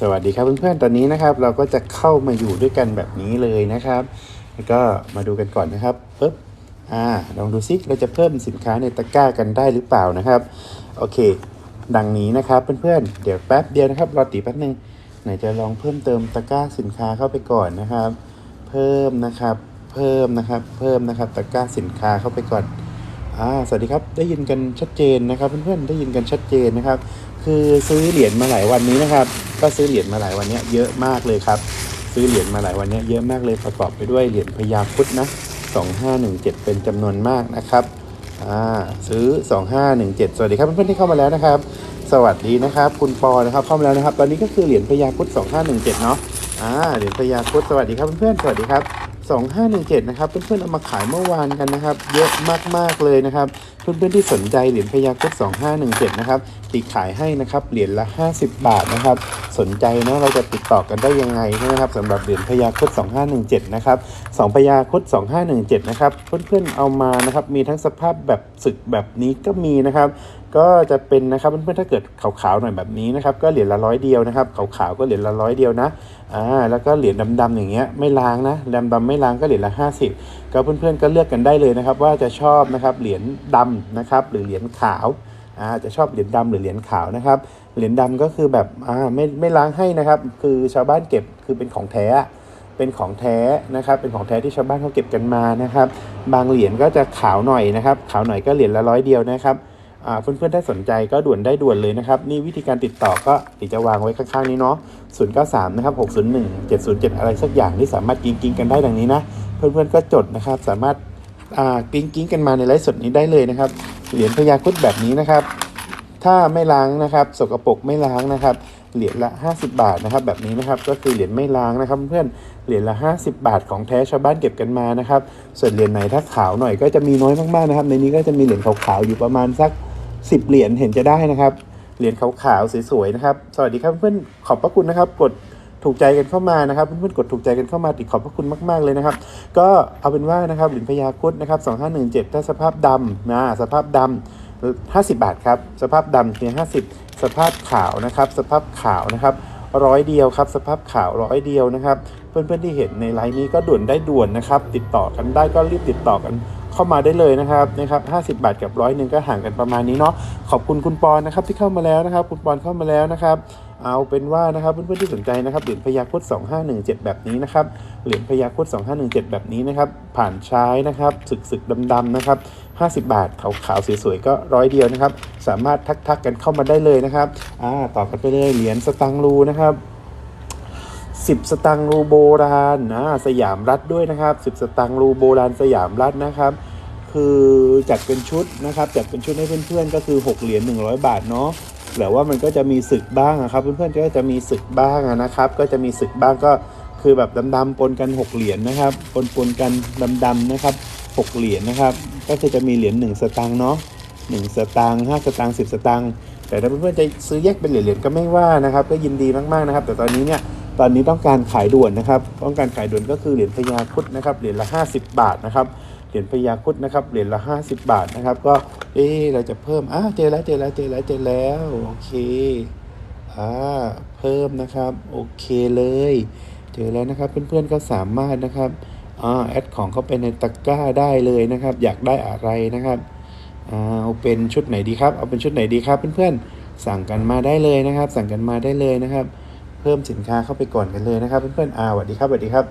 สวัสดีครับเพื่อนๆ ตอนนี้นะครับ เราก็จะเข้ามาอยู่ด้วยกันแบบนี้เลยนะครับ แล้วก็มาดูกันก่อนนะครับปึ๊บอ่าลองดูซิเราจะเพิ่มสินค้าในตะกร้ากันได้หรือเปล่านะครับ โอเค ดังนี้นะครับเพื่อนๆ เดี๋ยวแป๊บเดียวนะครับ รอตีแป๊บนึงไหนจะลองเพิ่มเติมตะกร้าสินค้าเข้าไปก่อนนะครับ เพิ่มนะครับ เพิ่มนะครับ เพิ่มนะครับ ตะกร้าสินค้าเข้าไปก่อนอ่าสวัสดีครับ ได้ยินกันชัดเจนนะครับ เพื่อนๆ ได้ยินกันชัดเจนนะครับ คือซื้อเหรียญมาหลายวันนี้นะครับ ก็ซื้อเหรียญมาหลายวันนี้เยอะมากเลยครับ ซื้อเหรียญมาหลายวันนี้เยอะมากเลยประกอบไปด้วยเหรียญพญาครุดนะ2517 เป็นจำนวนมากนะครับอ่าซื้อ 2517 สวัสดีครับเพื่อนๆที่เข้ามาแล้วนะครับ สวัสดีนะครับ คุณปอนะครับเข้ามาแล้วนะครับ ตอนนี้ก็คือเหรียญพญาครุด2517 เนาะอ่าเหรียญพญาครุดสวัสดีครับเพื่อนๆสวัสดีครับ2517 นะครับ เพื่อนๆเอามาขายเมื่อวานกันนะครับ เยอะมากๆเลยนะครับ เพื่อนๆที่สนใจเหรียญพญาครุด2517 นะครับติขายให้นะครับเหรียญละ 50 บาทนะครับ สนใจนะเราจะติดต่อกันได้ยังไงใช่ไหมครับสำหรับเหรียญพญาครุด2517 นะครับสองพญาครุด2517 นะครับ เพื่อนๆเอามานะครับมีทั้งสภาพแบบสึกแบบนี้ก็มีนะครับก็จะเป็นนะครับเพื่อนๆถ้าเกิดขาวๆหน่อยแบบนี้นะครับก็เหรียญละร้อยเดียวนะครับขาวๆก็เหรียญละร้อยเดียวนะอ่าแล้วก็เหรียญดำๆอย่างเงี้ยไม่ล้างนะดำๆไม่ไม่ล้างก็เหรียญละ 50 ก็เพื่อนๆก็เลือกกันได้เลยนะครับ ว่าจะชอบนะครับเหรียญดำนะครับหรือเหรียญขาวอาจะชอบเหรียญดำหรือเหรียญขาวนะครับ เหรียญดำก็คือแบบอ่าไม่ไม่ล้างให้นะครับ คือชาวบ้านเก็บคือเป็นของแท้ เป็นของแท้นะครับ เป็นของแท้ที่ชาวบ้านเขาเก็บกันมานะครับ บางเหรียญก็จะขาวหน่อยนะครับ ขาวหน่อยก็เหรียญละร้อยเดียวนะครับ เพื่อนๆ ถ้าสนใจก็ด่วนได้ด่วนเลยนะครับ นี่วิธีการติดต่อก็ติดจะวางไว้ข้างๆ นี้เนาะ093 นะครับ 601 707 อะไรสักอย่างที่สามารถกินกินกันได้ดังนี้นะ เพื่อนๆ ก็จดนะครับ สามารถอ่ากิ้งกิ้งกันมาในไลฟ์สดนี้ได้เลยนะครับ เหรียญพญาครุดแบบนี้นะครับ ถ้าไม่ล้างนะครับ สกปรกไม่ล้างนะครับ เหรียญละ 50 บาทนะครับ แบบนี้นะครับ ก็คือเหรียญไม่ล้างนะครับ เพื่อนเหรียญละ 50 บาทของแท้ชาวบ้านเก็บกันมานะครับ ส่วนเหรียญไหนถ้าขาวหน่อยก็จะมีน้อยมากๆนะครับ ในนี้ก็จะมีเหรียญขาวๆอยู่ประมาณสัก 10เหรียญเห็นจะได้นะครับ เหรียญขาวๆสวยๆนะครับ สวัสดีครับเพื่อนขอบพระคุณนะครับ กดถูกใจกันเข้ามานะครับเพื่อนๆกดถูกใจกันเข้ามาติดขอบพระคุณมาก ๆเลยนะครับ ก็เอาเป็นว่านะครับเหรียญพญาครุดนะครับ2517ถ้าสภาพดำนะสภาพดำ50บาทครับสภาพดำเพียง50สภาพขาวนะครับ สภาพขาวนะครับร้อยเดียวครับ สภาพขาวร้อยเดียวนะครับ เพื่อนๆที่เห็นในไลน์นี้ก็ด่วนได้ด่วนนะครับ ติดต่อกันได้ก็รีบติดต่อกัน เข้ามาได้เลยนะครับนะครับ50บาทกับร้อยหนึ่งก็ห่างกันประมาณนี้เนาะขอบคุณคุณปอนนะครับที่เข้ามาแล้วนะครับ คุณปอนเข้ามาแล้วนะครับ เอาเป็นว่านะครับเพื่อนๆที่สนใจนะครับเหรียญพญาครุด2517 แบบนี้นะครับเหรียญพญาครุด2517 แบบนี้นะครับ ผ่านใช้นะครับสึกสึกๆดำๆนะครับ50 บาทขาวๆสวยๆก็ร้อยเดียวนะครับ สามารถทักๆกันเข้ามาได้เลยนะครับอ่าต่อกันไปเลยเหรียญสตังรูนะครับ 10 สตังรูโบราณนะสยามรัฐด้วยนะครับ 10 สตังรูโบราณสยามรัฐนะครับ คือจัดเป็นชุดนะครับจัดเป็นชุดให้เพื่อนๆก็คือ 6 เหรียญ100 บาทเนาะแต่ว่ามันก็จะมีศึกบ้างอะครับ เพื่อนๆก็จะมีศึกบ้างนะครับ ก็จะมีศึกบ้างก็คือแบบดำๆปนกัน 6 เหรียญนะครับปนปนกันดำๆนะครับ 6 เหรียญนะครับ ก็คือจะมีเหรียญ1สตางค์เนาะ1สตางค์5สตางค์10 สตางค์แต่ถ้าเพื่อนๆจะซื้อแยกเป็นเหรียญๆก็ไม่ว่านะครับ ก็ยินดีมากๆนะครับ แต่ตอนนี้เนี่ย ตอนนี้ต้องการขายด่วนนะครับ ต้องการขายด่วนก็คือเหรียญพญาคุดนะครับ เหรียญละ 50 บาทนะครับ เหรียญพญาคุดนะครับ เหรียญละ 50 บาทนะครับ ก็ เอ๊เราจะเพิ่มอ่าเจอแล้วเจอแล้วเจอแล้วเจอแล้ว โอเค อ่า เพิ่มนะครับ โอเคเลย เจอแล้วนะครับ เพื่อนๆก็สามารถนะครับ อ่า แอดของเข้าไปในตะกร้าได้เลยนะครับ อยากได้อะไรนะครับ อ่า เอาเป็นชุดไหนดีครับ เอาเป็นชุดไหนดีครับเพื่อนๆ สั่งกันมาได้เลยนะครับ สั่งกันมาได้เลยนะครับ เพิ่มสินค้าเข้าไปก่อนกันเลยนะครับ เพื่อนๆอ่าสวัสดีครับสวัสดีครับ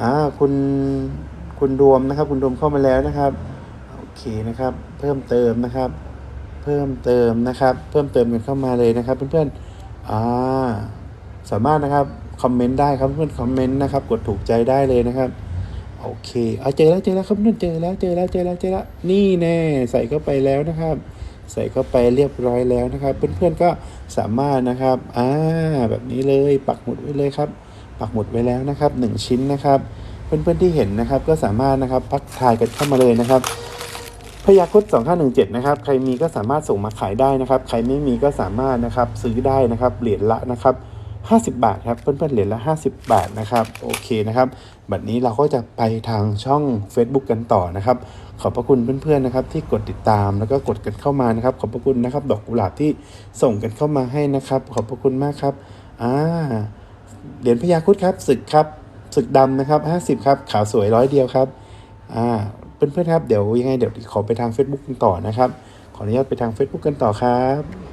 อ่าคุณคุณรวมนะครับ คุณรวมเข้ามาแล้วนะครับโอเคนะครับ เพิ่มเติมนะครับ เพิ่มเติมนะครับ เพิ่มเติมกันเข้ามาเลยนะครับ เพื่อนๆอ่าสามารถนะครับคอมเมนต์ได้ครับเพื่อนคอมเมนต์นะครับ กดถูกใจได้เลยนะครับโอเคเอาเจอแล้วเจอแล้วครับเพื่อนเจอแล้วเจอแล้วเจอแล้วเจอแล้วนี่แน่ใส่เข้าไปแล้วนะครับ ใส่เข้าไปเรียบร้อยแล้วนะครับ เพื่อนๆก็ สามารถนะครับอ่าแบบนี้เลยปักหมุดไว้เลยครับ ปักหมุดไว้แล้วนะครับหนึ่งชิ้นนะครับ เพื่อนๆที่เห็นนะครับก็สามารถนะครับพักทายกันเข้ามาเลยนะครับพยาครุด2517 นะครับ ใครมีก็สามารถส่งมาขายได้นะครับ ใครไม่มีก็สามารถนะครับซื้อได้นะครับ เหรียญละนะครับ 50 บาทครับเพื่อนๆเหรียญละ 50 บาทนะครับโอเคนะครับบัดนี้เราก็จะไปทางช่อง Facebook กันต่อนะครับ ขอบพระคุณเพื่อนๆนะครับ ที่กดติดตามแล้วก็กดกันเข้ามานะครับ ขอบพระคุณนะครับ ดอกกุหลาบที่ส่งกันเข้ามาให้นะครับ ขอบพระคุณมากครับอ่าเหรียญพญาคุดครับศึกครับศึกดำนะครับห้าสิบครับ ขาวสวยร้อยเดียวครับอ่าเพื่อนๆครับเดี๋ยวยังไงเดี๋ยวขอไปทาง Facebook กันต่อนะครับ ขออนุญาตไปทาง Facebook กันต่อครับ